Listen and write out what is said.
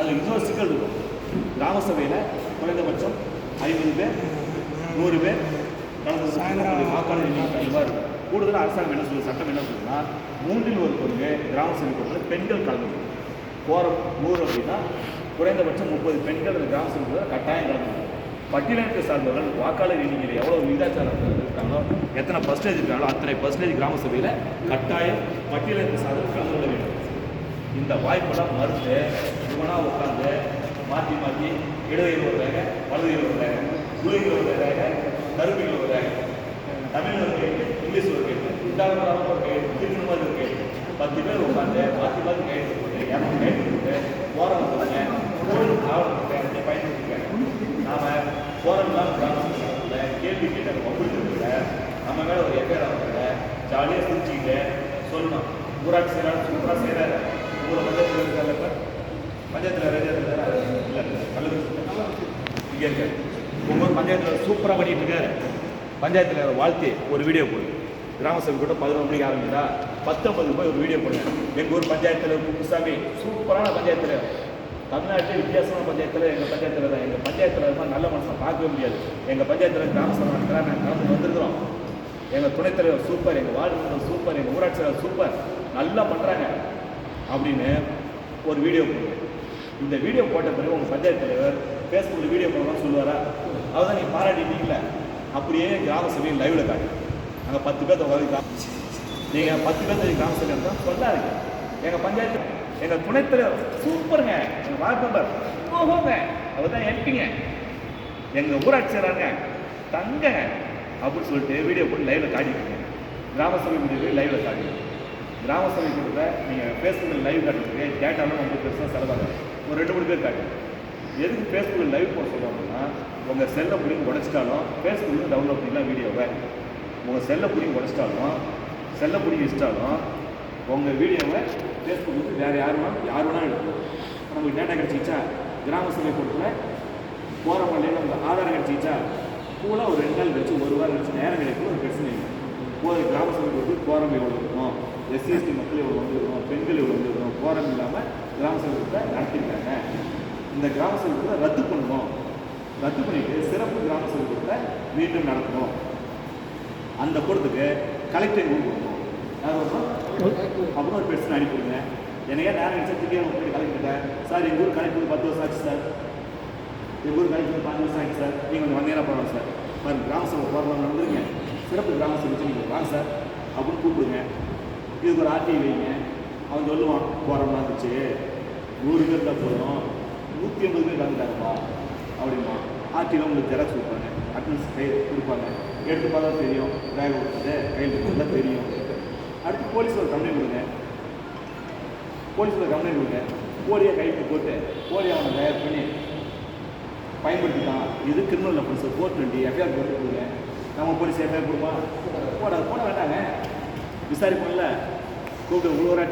அதில் இன்னொரு சிக்கல் இருக்கும். கிராம சபையில் குறைந்தபட்சம் ஐம்பது பேர் நூறு பேர் கலந்து சாயந்தரம் வாக்காளர் எண்ணிக்கை கூடுதலாக அரசாங்கம் என்ன சொல்லுது? சட்டம் என்ன சொல்லுதுன்னா மூன்றில் ஒரு பங்கு கிராம சபை கூட்டத்தில் பெண்கள் கலந்து கோரம் நூறு அப்படின்னா குறைந்தபட்சம் முப்பது பெண்கள் அந்த கிராம சபை கட்டாயம் கலந்து பட்டியலினத்தை சார்ந்தவர்கள் வாக்காளர் எண்ணிக்கையில் எவ்வளோ விகிதாச்சாரம் இருக்காங்களோ எத்தனை பர்சன்டேஜ் இருக்காங்களோ அத்தனை பர்சன்டேஜ் கிராம சபையில் கட்டாயம் பட்டியலினத்தை சார்ந்தவர்கள் கலந்து கொள்ள வேண்டும். இந்த வாய்ப்பெல்லாம் மறுத்து இவனாக உட்காந்து மாற்றி மாற்றி இடதுகையில் ஒரு ரேகை வலதுகையில் ஒரு ரேகை குழுகையில் ஒரு ரேகை கருமையில் ஒரு ரேகை தமிழ் ஒரு கேட்டு இங்கிலீஷ் ஒரு கேட்டு உண்டாக ஒரு கேட்டு திருச்சின மாதிரி ஒரு கேட்டு பத்து பேர் உட்காந்து மாற்றி மாற்றி கேட்டு போட்டு இரநூறு கேட்டு போட்டு போகிறவங்க கோயில் ஆவணத்தை பயன்படுத்திக்காங்க நாம போகிறவங்களாம் கிராமத்தில் கேள்வி கேட்ட ஒப்பிட்டு நம்ம மேலே ஒரு எஃப்ஐஆர் ஜாலியாக சிரிச்சுக்கிட்டு சொல்லணும். ஊராட்சி செய்கிறாரு சூப்பராக செய்கிறாரு ஊரை பஞ்சாயத்தில் இருக்காங்க இப்ப? பஞ்சாயத்தில் ரேஜர் இல்லை கல்லூரி இங்கே இருக்காரு ஒவ்வொரு பஞ்சாயத்தில் சூப்பராக பண்ணிட்டு இருக்காரு. பஞ்சாயத்தில் வாழ்த்து ஒரு வீடியோ போடு. கிராம சபை கூட பதினொரு மணிக்கு ஆரம்பிக்குதா? பத்தொன்பது போய் ஒரு வீடியோ போடுங்க எங்கள் ஊர் பஞ்சாயத்தில் குப்புசாமி சூப்பரான பஞ்சாயத்தில். தமிழ்நாட்டில் வித்தியாசமான பஞ்சாயத்தில் எங்கள் பஞ்சாயத்தில் தான் எங்கள் பஞ்சாயத்தில் இருந்தால் நல்ல மனுஷன் பார்க்கவே முடியாது. எங்கள் பஞ்சாயத்தில் கிராம சபை நடக்கிறா நாங்கள் கலந்து வந்திருக்கிறோம். எங்கள் துணைத் தலைவர் சூப்பர் எங்கள் வார்டு சூப்பர் எங்கள் ஊராட்சி தலைவர் சூப்பர் நல்லா பண்ணுறாங்க அப்படின்னு ஒரு வீடியோ போடுங்க இந்த வீடியோ போட்ட பிறகு உங்கள் பஞ்சாயத்து தலைவர் ஃபேஸ்புக்கில் வீடியோ போடணும்னு சொல்லுவாரா? அவர் தான் நீங்கள் பாராட்டிட்டீங்களே? அப்படியே கிராம சபையில் லைவில் காட்டு. அங்கே பத்து பேர்த்த உதவி நீங்கள் பத்து பேர்த்த கிராம சபை தான் சொல்லாதீங்க. எங்கள் பஞ்சாயத்து எங்கள் துணைத்தலைவர் சூப்பருங்க. எங்கள் வார்டு மெம்பர் ஓஹோங்க அவர் தான் எம்பிங்க. எங்கள் ஊராட்சி தங்க அப்படின்னு சொல்லிட்டு வீடியோ போட்டு லைவில் காட்டிக்கோங்க கிராம சபை முடிவு லைவில் காட்டிக்கோங்க கிராம சபை கொடுத்த நீங்கள் ஃபேஸ்புக்கில் லைவ் காட்டுறதுக்கு டேட்டாலாம் ரொம்ப பெருசாக செலவாகாது. ஒரு ரெண்டு மூணு பேர் காட்டுங்க எதுக்கு ஃபேஸ்புக்கில் லைவ் போட சொல்லுவாங்கன்னா உங்கள் செல்லை பிடிங்க உடச்சிட்டாலும் ஃபேஸ்புக்கில் டவுன்லோட் பண்ணலாம் வீடியோவை. உங்கள் செல்லை பிடிங்க உடச்சிட்டாலும் செல்லை பிடிங்க வச்சிட்டாலும் உங்கள் வீடியோவை ஃபேஸ்புக் வந்து வேறு யார் வேணாலும் யார் வேணாலும் எடுக்கும் நமக்கு டேட்டா கிடச்சிச்சா கிராம சபை கூட்டத்தில் போகிறவங்களே நம்ம ஆதாரம் கிடச்சிச்சா கூட ஒரு ரெண்டு நாள் கழிச்சு ஒரு வாரம் கழிச்சு நேரம் கிடைக்கும் ஒரு பிரச்சனை இல்லை. போகிற கிராம சபை கொடுத்து போகிறவங்க எவ்வளோ இருக்கணும் எஸ்சிஎஸ்டி மக்கள் எவ்வளோ வந்துருக்கணும் பெண்கள் எவ்வளோ வந்துருக்கணும் போகிறவங்க இல்லாமல் கிராம சபை கூட்டத்தை நடத்திருக்காங்க இந்த கிராம சபை ரத்து பண்ணுவோம். ரத்து பண்ணிட்டு சிறப்பு கிராம சபை கூட்டத்தை மீண்டும் நடத்தணும் அந்த கூட்டத்துக்கு கலெக்டர் கொடுக்கணும் அப்புறம் ஒரு பிரச்சனை அனுப்பிடுங்க எனக்கே நேரம் கிடைச்சா திடீர்னு போய் கலெக்டர் சார் எங்கள் ஊர் கலெக்டர் பத்து வருஷம் ஆச்சு சார். எங்கள் ஊர் கலெக்டர் பாஞ்சு வருஷம் ஆச்சு சார். நீங்கள் கொஞ்சம் வந்தீங்கன்னா போகலாம் சார். பாருங்க கிராம சபை போகிறவங்க வந்துருங்க. சிறப்பு கிராம சபை வச்சு நீங்கள் வாங்க சார். அப்படின்னு கூப்பிடுங்க. இதுக்கு ஒரு ஆர்டி வைங்க. அவன் சொல்லுவான் போகிறோம்னா இருந்துச்சு. நூறு பேர் தான் போதும் நூற்றி ஐம்பது பேர் கலந்துட்டாங்கப்பா. அப்படிமா ஆட்சியில் உங்களுக்கு ஜெராக்ஸ் கொடுப்பாங்க. அட்னன்ஸ் கை கொடுப்பாங்க. எடுத்து பார்த்தா தெரியும். பேக் கொடுத்தது கையில் கொடுத்தா தெரியும். அடுத்து போலீஸில் கம்ப்ளைண்ட் கொடுங்க. போலீஸில் கம்ப்ளைண்ட் கொடுங்க. போலியை கைக்கு போட்டு போலியை அவனை தயார் பண்ணி பயன்படுத்திட்டான். இது criminal offence four twenty FIR போட்டு கொடுங்க. நம்ம போலீஸ் எஃப்ஐஆர் கொடுப்பா போட போட வேண்டாங்க. விசாரிப்போம்ல. கூப்பிட்டு ஊராட்சி